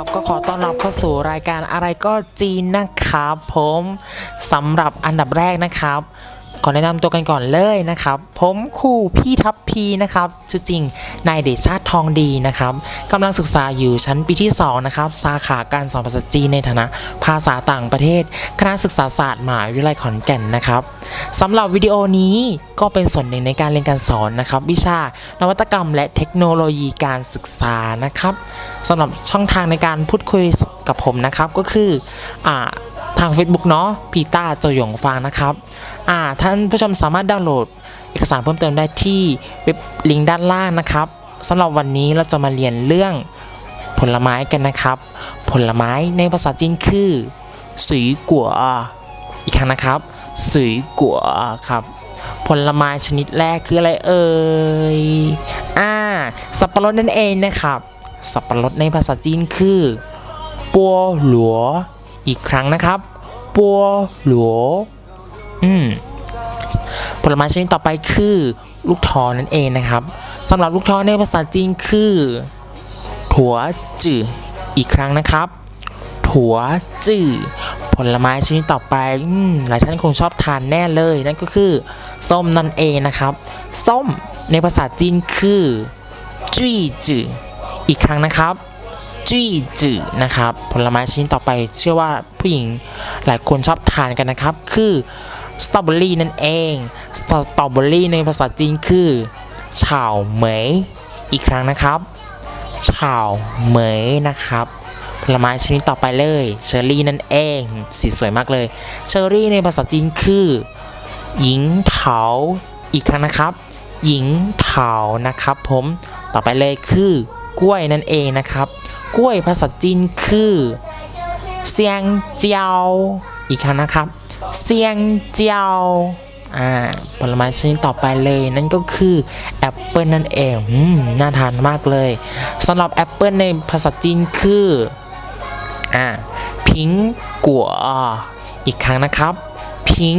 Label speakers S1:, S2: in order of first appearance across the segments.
S1: ับก็ขอต้อนรับเข้าสู่รายการอะไรก็จีนนะครับผมสำหรับอันดับแรกนะครับ ขอแนะนำตัวกันก่อนเลยนะครับ ผมครูพี่ทัพพีนะครับชื่อจริงนายเดชาติทองดีนะครับกำลังศึกษาอยู่ชั้นปีที่2นะครับสาขาการสอนภาษาจีนในฐานะภาษาต่างประเทศ คณะศึกษาศาสตร์มหาวิทยาลัยขอนแก่นนะครับสำหรับวิดีโอนี้ก็เป็นส่วนหนึ่งในการเรียนการสอนนะครับ วิชานวัตกรรม และเทคโนโลยีการศึกษานะครับสำหรับช่องทางในการพูดคุยกับผมนะครับก็คืออ่า ทาง Facebook เนาะพีต้าโจหยงฟางนะครับอ่าท่านผู้ชมสามารถดาวน์โหลดเอกสารเพิ่มเติมได้ที่เว็บลิงก์ด้านล่างนะครับสำหรับวันนี้เราจะมาเรียนเรื่องผลไม้กันนะครับ ผลไม้ในภาษาจีนคือสุยกัวอีกครั้งนะครับสุยกัวครับผลไม้ชนิดแรกคืออะไรเอ่ยอ่าสับปะรดนั่นเองนะครับ สับปะรดในภาษาจีนคือปัวหลัว อีกครั้งนะครับปัวหลัวอืมผลไม้ชนิดต่อไปคือลูกทอนั่นเองนะครับสำหรับลูกทอในภาษาจีนคือ ถั่วจื่ออีกครั้งนะครับ ถั่วจื่อผลไม้ชนิดต่อไปอืมหลายท่านคงชอบทานแน่เลย นั่นก็คือ ส้มนั่นเองนะครับ ส้มในภาษาจีนคือจุ้ยจื่ออีกครั้งนะครับ จุ้จือนะครับผลไม้ชนิดต่อไปเชื่อว่าผู้หญิงหลายคนชอบทานกันนะครับ คือสตรอเบอรี่นั่นเองสตรอเบอรี่ในภาษาจีนคือเฉาเหมยอีกครั้งนะครับเฉาเหมยนะครับผลไม้ชนิดต่อไปเลยเชอร์รี่นั่นเองสีสวยมากเลยเชอร์รี่ในภาษาจีนคือหญิงเถาอีกครั้งนะครับหญิงเถานะครับผมต่อไปเลยคือกล้วยนั่นเองนะครับ กล้วยภาษาจีนคือเซียงเจียวอีกครั้งนะครับเซียงเจียวอ่าผลไม้ชนิดต่อไปเลยนั่นก็คือแอปเปิลนั่นเองอืมน่าทานมากเลยสำหรับแอปเปิลในภาษาจีนคืออ่าพิงกัวอีกครั้งนะครับพิง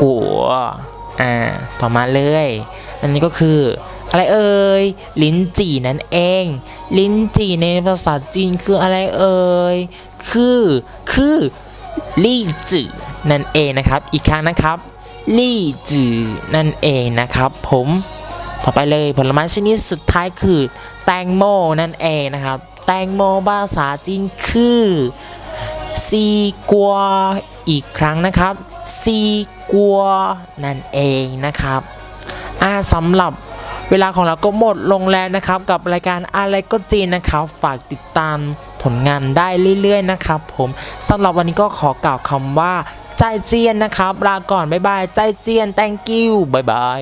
S1: กัว อ่า ต่อมาเลย อันนี้ก็คือ อะไรเอ่ย ลิ้นจี่นั่นเอง ลิ้นจี่ในภาษาจีนคืออะไรเอ่ย คือ คือลี่จื่อนั่นเองนะครับ อีกครั้งนะครับลี่จื่อนั่นเองนะครับ ผม ต่อไปเลยผลไม้ชนิดสุดท้ายคือ แตงโมนั่นเองนะครับ แตงโมภาษาจีนคือ ซีกัวอีกครั้งนะครับ ซีกัวนั่นเองนะครับอ่าสำหรับเวลาของเราก็หมดลงแล้วนะครับ กับรายการอะไรก็จีนนะครับ ฝากติดตามผลงานได้เรื่อยๆนะครับ ผมสำหรับวันนี้ก็ขอกล่าวคำว่าใจเจียนนะครับลาก่อนบ๊ายบายใจเจียน thank you บ๊ายบาย